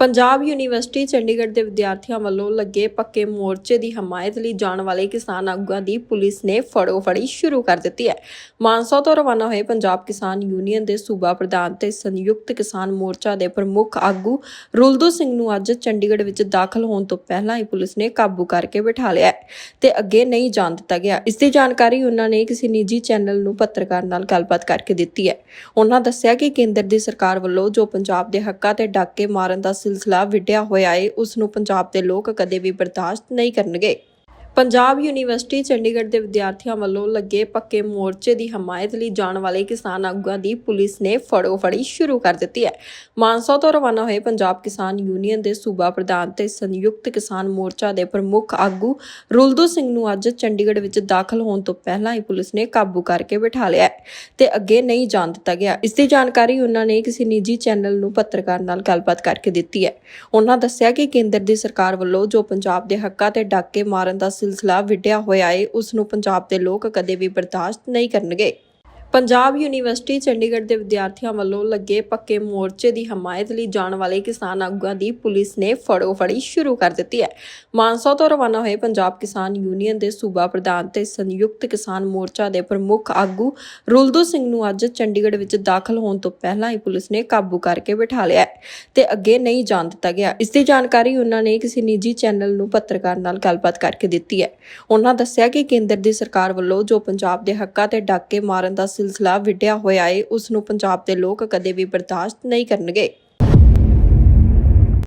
Punjab university Chandigarh ਦੇ ਵਿਦਿਆਰਥੀਆਂ ਵੱਲੋਂ ਲੱਗੇ ਪੱਕੇ ਮੋਰਚੇ ਦੀ ਹਮਾਇਤ ਲਈ ਜਾਣ ਵਾਲੇ ਕਿਸਾਨ ਆਗੂਆਂ ਦੀ ਪੁਲਿਸ ਨੇ ਫੜੋ ਫੜੀ ਸ਼ੁਰੂ ਕਰ ਦਿੱਤੀ ਹੈ। ਮਾਨਸਾ ਤੋਂ ਰਵਾਨਾ ਹੋਏ ਪੰਜਾਬ ਕਿਸਾਨ ਯੂਨੀਅਨ ਦੇ ਸੂਬਾ ਪ੍ਰਧਾਨ ਤੇ ਸੰਯੁਕਤ ਕਿਸਾਨ ਮੋਰਚਾ ਦੇ ਪ੍ਰਮੁੱਖ ਆਗੂ ਰੁਲਦੂ ਸਿੰਘ ਨੂੰ ਅੱਜ ਚੰਡੀਗੜ੍ਹ ਵਿੱਚ ਦਾਖਲ ਹੋਣ ਤੋਂ ਪਹਿਲਾਂ ਹੀ ਪੁਲਿਸ ਨੇ ਕਾਬੂ ਕਰਕੇ ਬਿਠਾ ਲਿਆ ਤੇ ਅੱਗੇ ਨਹੀਂ ਜਾਣ ਦਿੱਤਾ ਗਿਆ। ਇਸ ਦੀ ਜਾਣਕਾਰੀ ਉਹਨਾਂ ਨੇ ਕਿਸੇ ਨਿੱਜੀ ਚੈਨਲ ਨੂੰ ਪੱਤਰਕਾਰ ਨਾਲ ਗੱਲਬਾਤ ਕਰਕੇ ਦਿੱਤੀ ਹੈ। ਉਹਨਾਂ ਦੱਸਿਆ ਕਿ ਕੇਂਦਰ ਦੀ ਸਰਕਾਰ ਵੱਲੋਂ ਜੋ ਪੰਜਾਬ ਦੇ ਹੱਕਾਂ ਤੇ ਡਾਕੇ ਮਾਰਨ ਦਾ ਸਿਲਸਿਲਾ ਵਿੱਢਿਆ ਹੋਇਆ ਹੈ ਉਸ ਨੂੰ ਪੰਜਾਬ ਦੇ ਲੋਕ ਕਦੇ ਵੀ ਬਰਦਾਸ਼ਤ ਨਹੀਂ ਕਰਨਗੇ। ਪੰਜਾਬ ਯੂਨੀਵਰਸਿਟੀ ਚੰਡੀਗੜ੍ਹ ਦੇ ਵਿਦਿਆਰਥੀਆਂ ਵੱਲੋਂ ਲੱਗੇ ਪੱਕੇ ਮੋਰਚੇ ਦੀ ਹਮਾਇਤ ਲਈ ਜਾਣ ਵਾਲੇ ਕਿਸਾਨ ਆਗੂਆਂ ਦੀ ਪੁਲਿਸ ਨੇ ਫੜੋ ਫੜੀ ਸ਼ੁਰੂ ਕਰ ਦਿੱਤੀ ਹੈ। ਮਾਨਸਾ ਤੋਂ ਰਵਾਨਾ ਹੋਏ ਪੰਜਾਬ ਕਿਸਾਨ ਯੂਨੀਅਨ ਦੇ ਸੂਬਾ ਪ੍ਰਧਾਨ ਤੇ ਸੰਯੁਕਤ ਕਿਸਾਨ ਮੋਰਚਾ ਦੇ ਪ੍ਰਮੁੱਖ ਆਗੂ ਰੁਲਦੂ ਸਿੰਘ ਨੂੰ ਅੱਜ ਚੰਡੀਗੜ੍ਹ ਵਿੱਚ ਦਾਖਲ ਹੋਣ ਤੋਂ ਪਹਿਲਾਂ ਹੀ ਪੁਲਿਸ ਨੇ ਕਾਬੂ ਕਰਕੇ ਬਿਠਾ ਲਿਆ ਹੈ ਤੇ ਅੱਗੇ ਨਹੀਂ ਜਾਣ ਦਿੱਤਾ ਗਿਆ। ਇਸ ਦੀ ਜਾਣਕਾਰੀ ਉਹਨਾਂ ਨੇ ਕਿਸੇ ਨਿੱਜੀ ਚੈਨਲ ਨੂੰ ਪੱਤਰਕਾਰ ਨਾਲ ਗੱਲਬਾਤ ਕਰਕੇ ਦਿੱਤੀ ਹੈ। ਉਹਨਾਂ ਦੱਸਿਆ ਕਿ ਕੇਂਦਰ ਦੀ ਸਰਕਾਰ ਵੱਲੋਂ ਜੋ ਪੰਜਾਬ ਦੇ ਹੱਕਾਂ ਤੇ ਡਾਕੇ ਮਾਰਨ ਦਾ ਸਿਲਸਿਲਾ ਵਿੱਢਿਆ ਹੋਇਆ ਏ ਉਸ ਨੂੰ ਪੰਜਾਬ ਦੇ ਲੋਕ ਕਦੇ ਵੀ ਬਰਦਾਸ਼ਤ ਨਹੀਂ ਕਰਨਗੇ। ਪੰਜਾਬ ਯੂਨੀਵਰਸਿਟੀ ਚੰਡੀਗੜ੍ਹ ਦੇ ਵਿਦਿਆਰਥੀਆਂ ਵੱਲੋਂ ਲੱਗੇ ਪੱਕੇ ਮੋਰਚੇ ਦੀ ਹਮਾਇਤ ਲਈ ਜਾਣ ਵਾਲੇ ਕਿਸਾਨ ਆਗੂਆਂ ਦੀ ਪੁਲਿਸ ਨੇ ਫੜੋ ਫੜੀ ਸ਼ੁਰੂ ਕਰ ਦਿੱਤੀ ਹੈ। ਮਾਨਸਾ ਤੋਂ ਰਵਾਨਾ ਹੋਏ ਪੰਜਾਬ ਕਿਸਾਨ ਯੂਨੀਅਨ ਦੇ ਸੂਬਾ ਪ੍ਰਧਾਨ ਤੇ ਸੰਯੁਕਤ ਕਿਸਾਨ ਮੋਰਚਾ ਦੇ ਪ੍ਰਮੁੱਖ ਆਗੂ ਰੁਲਦੂ ਸਿੰਘ ਨੂੰ ਅੱਜ ਚੰਡੀਗੜ੍ਹ ਵਿੱਚ ਦਾਖਲ ਹੋਣ ਤੋਂ ਪਹਿਲਾਂ ਹੀ ਪੁਲਿਸ ਨੇ ਕਾਬੂ ਕਰਕੇ ਬਿਠਾ ਲਿਆ ਹੈ ਤੇ ਅੱਗੇ ਨਹੀਂ ਜਾਣ ਦਿੱਤਾ ਗਿਆ। ਇਸ ਦੀ ਜਾਣਕਾਰੀ ਉਹਨਾਂ ਨੇ ਕਿਸੇ ਨਿੱਜੀ ਚੈਨਲ ਨੂੰ ਪੱਤਰਕਾਰ ਨਾਲ ਗੱਲਬਾਤ ਕਰਕੇ ਦਿੱਤੀ ਹੈ। ਉਹਨਾਂ ਦੱਸਿਆ ਕਿ ਕੇਂਦਰ ਦੀ ਸਰਕਾਰ ਵੱਲੋਂ ਜੋ ਪੰਜਾਬ ਦੇ ਹੱਕਾਂ ਤੇ ਡਾਕੇ ਮਾਰਨ ਦਾ ਸਿਲਸਿਲਾ ਵਿੱਢਿਆ ਹੋਇਆ ਏ ਉਸ ਨੂੰ ਪੰਜਾਬ ਦੇ ਲੋਕ ਕਦੇ ਵੀ ਬਰਦਾਸ਼ਤ ਨਹੀਂ ਕਰਨਗੇ।